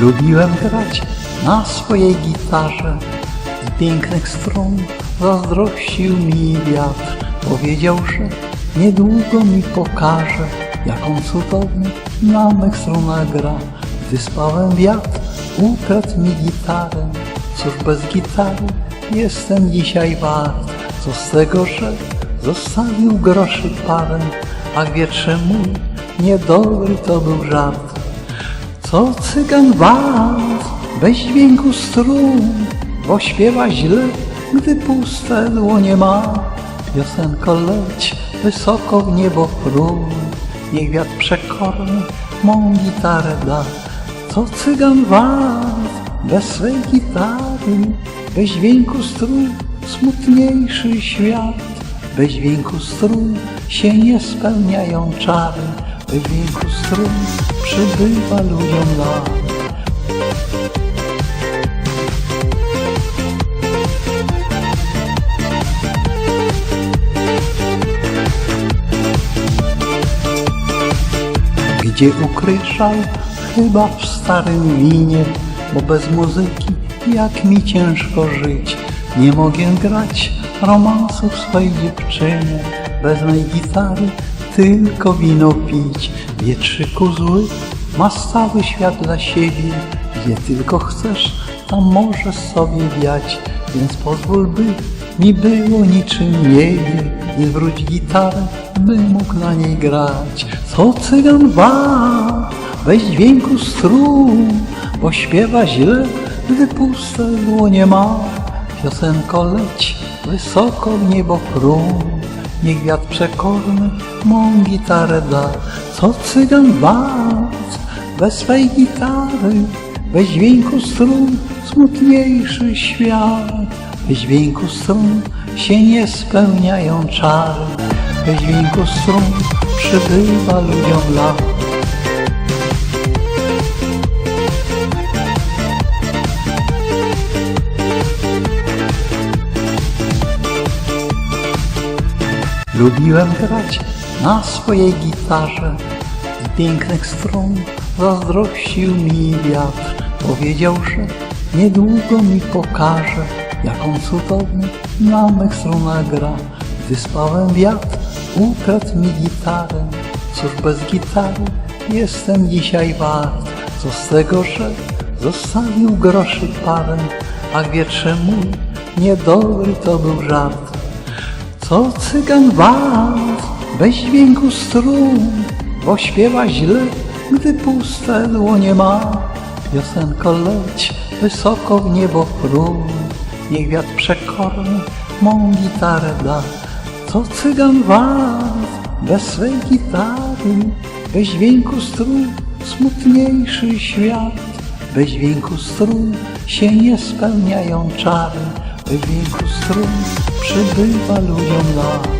Lubiłem grać na swojej gitarze Z pięknych strun zazdrościł mi wiatr. Powiedział, że niedługo mi pokaże Jak on cudownie na mych strunach gra. Gdy spałem wiatr ukradł mi gitarę. Cóż bez gitary jestem dzisiaj wart. Co z tego, że zostawił groszy parę A wietrze mój niedobry to był żart co cygan wart, bez dźwięku strun, bo śpiewa źle, gdy puste dłonie ma. Piosenko leć wysoko w niebo chrum, niech wiatr przekorny mą gitarę da. Co cygan wart, bez swej gitary, bez dźwięku strun, smutniejszy świat. Bez dźwięku strun się nie spełniają czary, bez dźwięku strun przybywa ludziom lat. Gdzie ukryszał? Chyba w starym winie, bo bez muzyki jak mi ciężko żyć. Nie mogę grać romansów swojej dziewczynie, bez mej gitary tylko wino pić. Wietrzyku zły, masz cały świat dla siebie, gdzie tylko chcesz, tam możesz sobie wiać, więc pozwól, by mi było niczym niebie i zwróć gitarę, by mógł na niej grać. Co cygan wart, bez dźwięku strun, bo śpiewa źle, gdy puste dłonie ma. Piosenko leć wysoko w niebo chrum, niech wiatr przekorny mą gitarę da. Co cygan wart, bez swej gitary, bez dźwięku strun, smutniejszy świat. Bez dźwięku strun się nie spełniają czary, bez dźwięku strun przybywa ludziom lat. Lubiłem grać na swojej gitarze. Z pięknych strun zazdrościł mi wiatr. Powiedział, że niedługo mi pokaże Jak on cudownie na mych strunach gra. Gdy spałem wiatr ukradł mi gitarę. Cóż bez gitary jestem dzisiaj wart. Co z tego, że zostawił groszy parę? A wietrze mój niedobry to był żart co cygan wart, bez dźwięku strun, bo śpiewa źle, gdy puste dłonie ma. Piosenko leć wysoko w niebo chrum, niech wiatr przekorny mą gitarę da. Co cygan wart, bez swej gitary, bez dźwięku strun, smutniejszy świat. Bez dźwięku strun się nie spełniają czary, bez dźwięku strun przybywa ludziom lat.